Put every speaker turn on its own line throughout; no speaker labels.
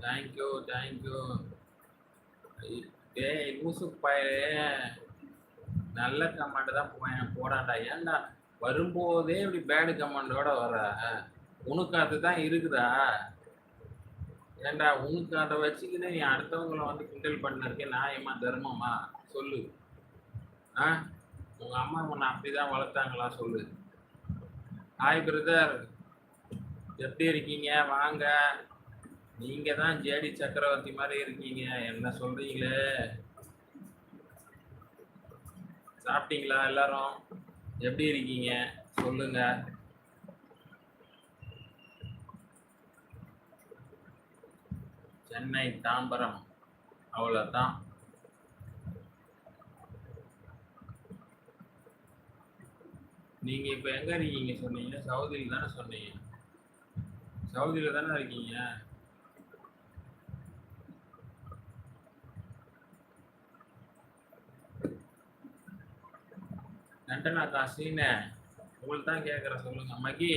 Thank you thank you டே லூசு பையலே. நல்ல comment தான் போ- போடாண்டா. ஏன்டா வரும்போதே இப்படி பேடு கமெண்டோட வர? உனக்கு அதுதான் இருக்குதா? ஏன்டா உனக்கு அதை வச்சுக்கின்னு நீ அடுத்தவங்கள வந்து கிண்டல் பண்ணிருக்கேன் நியாயமா தர்மமா? சொல்லு. ஆ? உங்க அம்மா உன்னை அப்படிதான் வளர்த்தாங்களா? சொல்லு. ஹாய் பிரதர் எப்படி இருக்கீங்க? வாங்க. நீங்க தான் ஜேடி சக்கரவர்த்தி மாதிரி இருக்கீங்க. என்ன சொல்றீங்களே? சாப்பிட்டீங்களா எல்லாரும்? எப்படி இருக்கீங்க? சொல்லுங்க. சென்னை தாம்பரம். அவ்வளோதான் நீங்க இப்ப எங்க இருக்கீங்க சொன்னீங்க? சவுதியில் தானே சொன்னீங்க. சவுதியில் தானே இருக்கீங்க? நண்டனா காசின்னு உங்களுக்கு தான் கேட்குறேன் சொல்லுங்க. மகி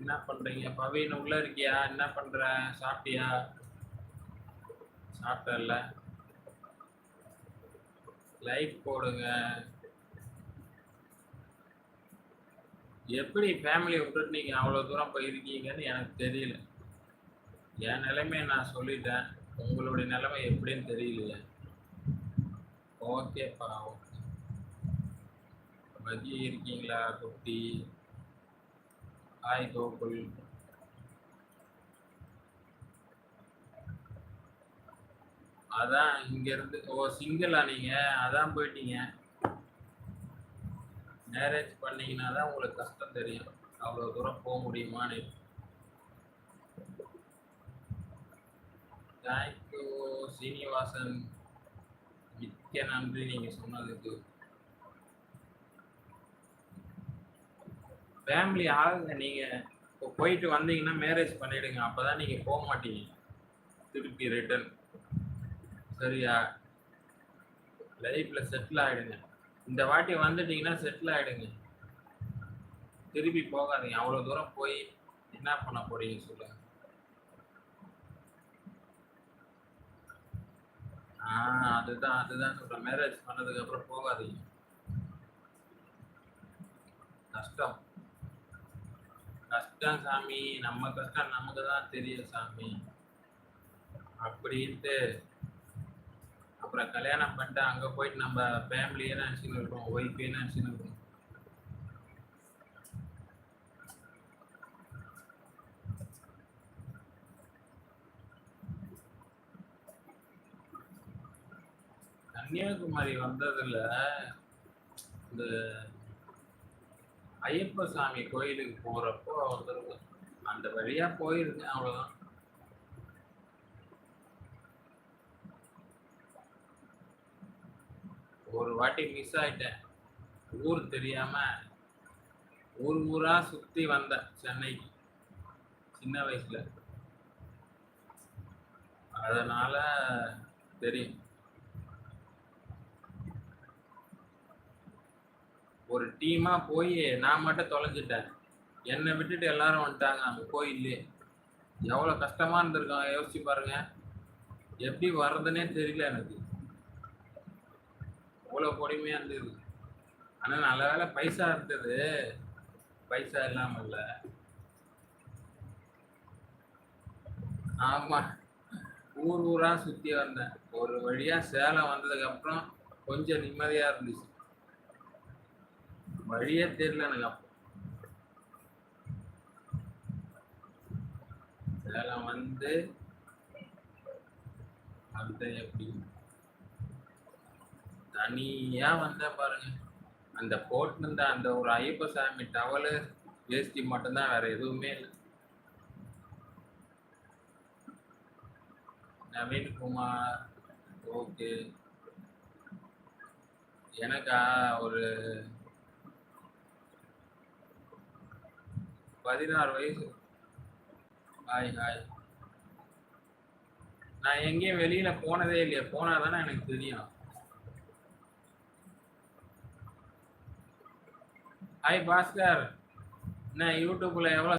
என்ன பண்ணுறீங்க பவின்னு உள்ளே இருக்கியா? என்ன பண்ணுற சாப்பிட்டியா? சாப்பிட்டல லைக் போடுங்க. எப்படி ஃபேமிலியை விட்டுட்டு நீங்கள் அவ்வளோ தூரம் போயிருக்கீங்கன்னு எனக்கு தெரியல. என் நிலைமையை நான் சொல்லிட்டேன். உங்களுடைய நிலைமை எப்படின்னு தெரியலையே. ஓகேப்பா ஓகே. மதி இருக்கீங்களா குட்டி? ஹாய் கோகுல் அதான் இங்கேருந்து ஓ சிங்கிளா நீங்கள் அதான் போயிட்டீங்க. மேரேஜ் பண்ணீங்கன்னா தான் உங்களுக்கு கஷ்டம் தெரியும். அவ்வளோ தூரம் போக முடியுமான்னு. Thank you Srinivasan. மிக்க நன்றி நீங்கள் சொன்னதுக்கு. ஃபேமிலி ஆகுங்க நீங்கள் இப்போ போயிட்டு வந்தீங்கன்னா மேரேஜ் பண்ணிவிடுங்க அப்போ தான் நீங்கள் போக மாட்டீங்க. திருப்பி ரிட்டர்ன் சரியா? லைஃப்பில் செட்டில் ஆகிடுங்க இந்த வாட்டி வந்துட்டீங்கன்னா செட்டில் ஆகிடுங்க திருப்பி போகாதீங்க. அவ்வளோ தூரம் போய் என்ன பண்ண போறீங்க சொல்லுங்க. ஆ அதுதான் அதுதான் சொல்கிறேன் மேரேஜ் பண்ணதுக்கப்புறம் போகாதீங்க. கஷ்டம் கஷ்டம் சாமி நம்ம கஷ்டம் நமக்கு தான் தெரியும் சாமி. அப்படின்ட்டு அப்புறம் கல்யாணம் பண்ணிட்டு அங்கே போயிட்டு நம்ம ஃபேமிலியே நினச்சின்னு இருக்கோம் ஒய்ஃபே நினச்சின்னு இருக்கோம். கன்னியாகுமரி வந்ததில் இந்த ஐயப்ப சாமி கோயிலுக்கு போகிறப்போ வந்துருங்க அந்த வழியாக போயிருக்கேன் அவ்வளோதான் ஒரு வாட்டி மிஸ் ஆயிட்டேன். ஊர் தெரியாம ஊர் ஊரா சுத்தி வந்தேன் சென்னைக்கு சின்ன வயசுல. அதனால தெரியும். ஒரு டீமாக போய் நான் மட்டும் தொலைஞ்சிட்டேன். என்னை விட்டுட்டு எல்லாரும் வந்துட்டாங்க. அங்கே கோயிலே எவ்வளோ கஷ்டமாக இருந்திருக்காங்க யோசிச்சு பாருங்க. எப்படி வர்றதுனே தெரியல எனக்கு. அவ்வளோ பொறுமையாக இருந்தது. ஆனால் நல்ல வேளை பைசா இருந்தது. பைசா இல்லாமல் இல்லை ஆமாம் ஊர் ஊராக சுற்றி வந்தேன். ஒரு வழியாக சேலம் வந்ததுக்கப்புறம் கொஞ்சம் நிம்மதியாக இருந்துச்சு. வழியே தெரியல எனக்கு அப்போ. சேலம் வந்து அந்த எப்படி? தனியா வந்த பாருங்க. அந்த போட்டிருந்த அந்த ஒரு ஐயப்ப சாமி டவலு வேஷ்டி மட்டும்தான் வேற எதுவுமே இல்லை. நவீன்குமார் ஓகே. எனக்கா ஒரு பதினாறு வயசு. Hi hi. நான் எங்கேயும் வெளியில போனதே இல்லையா. போனா தானே எனக்கு தெரியும். ஹாய் பாஸ்கர். என்ன யூடியூப்ல எவ்வளோ